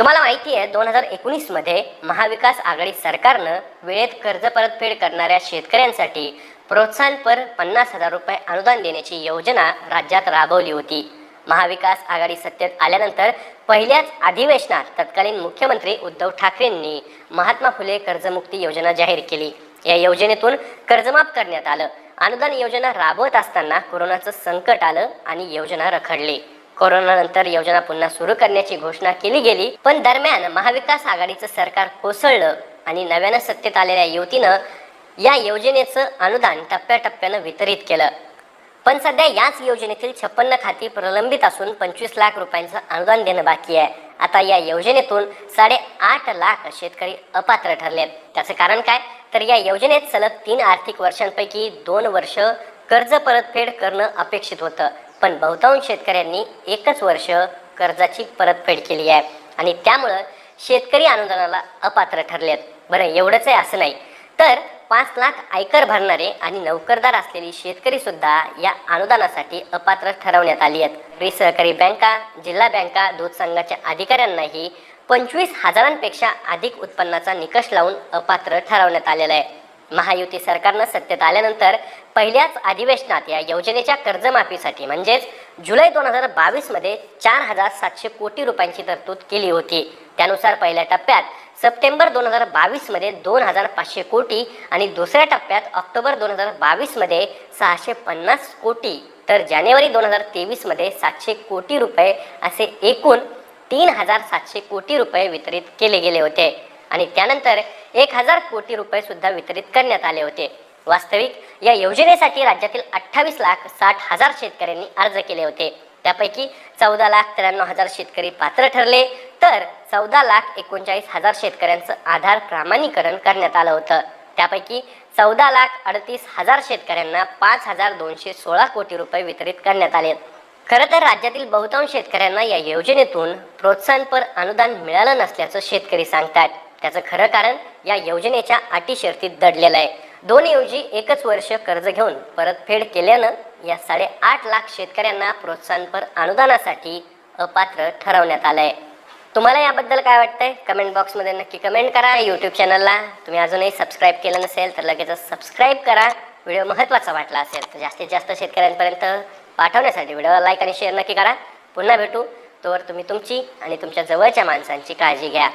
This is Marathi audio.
तुम्हाला माहिती आहे दोन हजार एकोणीसमध्ये महाविकास आघाडी सरकारनं वेळेत कर्ज परतफेड करणाऱ्या शेतकऱ्यांसाठी प्रोत्साहनपर पन्नास हजार रुपये अनुदान देण्याची योजना राज्यात राबवली होती. महाविकास आघाडी सत्तेत आल्यानंतर पहिल्याच अधिवेशनात तत्कालीन मुख्यमंत्री उद्धव ठाकरेंनी महात्मा फुले कर्जमुक्ती योजना जाहीर केली. या योजनेतून कर्जमाफ करण्यात आलं. अनुदान योजना राबवत असताना कोरोनाचं संकट आलं आणि योजना रखडली. कोरोनानंतर योजना पुन्हा सुरू करण्याची घोषणा केली गेली. पण दरम्यान महाविकास आघाडीचं सरकार कोसळलं आणि नव्यानं सत्तेत आलेल्या युवतीनं या योजनेचं अनुदान टप्प्याटप्प्यानं वितरित केलं. पण सध्या याच योजनेतील छप्पन्न खाती प्रलंबित असून पंचवीस लाख रुपयांचं अनुदान देणं बाकी आहे. आता या योजनेतून साडेआठ लाख शेतकरी अपात्र ठरलेत. त्याचं कारण काय? तर या योजनेत सलग तीन आर्थिक वर्षांपैकी दोन वर्ष कर्ज परतफेड करणं अपेक्षित होतं. पण बहुतांश शेतकऱ्यांनी एकच वर्ष कर्जाची परतफेड केली आहे. आणि त्यामुळं शेतकरी अनुदानाला अपात्र ठरलेत. बरं एवढंच आहे असं नाही. तर पाच लाख आयकर भरणारे आणि नोकरदार असलेली शेतकरी सुद्धा या अनुदानासाठी अपात्र ठरवण्यात आली आहेत. सहकारी बँका जिल्हा बँका दूध संघाच्या अधिकाऱ्यांनाही पंचवीस हजारांपेक्षा अधिक उत्पन्नाचा निकष लावून अपात्र ठरवण्यात आलेला आहे. महायुती सरकारनं सत्तेत आल्यानंतर पहिल्याच अधिवेशनात या योजनेच्या कर्जमाफीसाठी म्हणजेच जुलै दोन हजार बावीसमध्ये चार हजार सातशे कोटी रुपयांची तरतूद केली होती. त्यानुसार पहिल्या टप्प्यात सप्टेंबर दोन हजार बावीसमध्ये दोन हजार पाचशे कोटी आणि दुसऱ्या टप्प्यात ऑक्टोबर दोन हजार बावीसमध्ये सहाशे पन्नास कोटी तर जानेवारी दोन हजार तेवीसमध्ये सातशे कोटी रुपये असे एकूण तीन हजार सातशे कोटी रुपये वितरित केले गेले होते. आणि त्यानंतर एक हजार कोटी रुपये सुद्धा वितरित करण्यात आले होते. वास्तविक या योजनेसाठी राज्यातील अठ्ठावीस लाख साठ हजार शेतकऱ्यांनी अर्ज केले होते. त्यापैकी चौदा लाख त्र्याण्णव हजार शेतकरी पात्र ठरले. तर चौदा लाख एकोणचाळीस हजार शेतकऱ्यांचं आधार प्रामाणीकरण करण्यात आलं होतं. त्यापैकी चौदा लाख अडतीस हजार शेतकऱ्यांना पाच हजार दोनशे सोळा कोटी रुपये वितरित करण्यात आले. खरं तर राज्यातील बहुतांश शेतकऱ्यांना या योजनेतून प्रोत्साहनपर अनुदान मिळालं नसल्याचं शेतकरी सांगतात. त्याचं खरं कारण या योजनेच्या अटी शर्तीत दडलेलं आहे. दोन ऐवजी एकच वर्ष कर्ज घेऊन परतफेड केल्यानं या साडेआठ लाख शेतकऱ्यांना प्रोत्साहनपर अनुदानासाठी अपात्र ठरवण्यात आलं आहे तुम्हाला याबद्दल काय वाटतंय? कमेंट बॉक्समध्ये नक्की कमेंट करा. यूट्यूब चॅनलला तुम्ही अजूनही सबस्क्राईब केलं नसेल तर लगेच सबस्क्राईब करा. व्हिडिओ महत्त्वाचा वाटला असेल तर जास्तीत जास्त शेतकऱ्यांपर्यंत पाठवण्यासाठी व्हिडिओला लाईक आणि शेअर नक्की करा. पुन्हा भेटू. तोवर तुम्ही तुमची आणि तुमच्या जवळच्या माणसांची काळजी घ्या.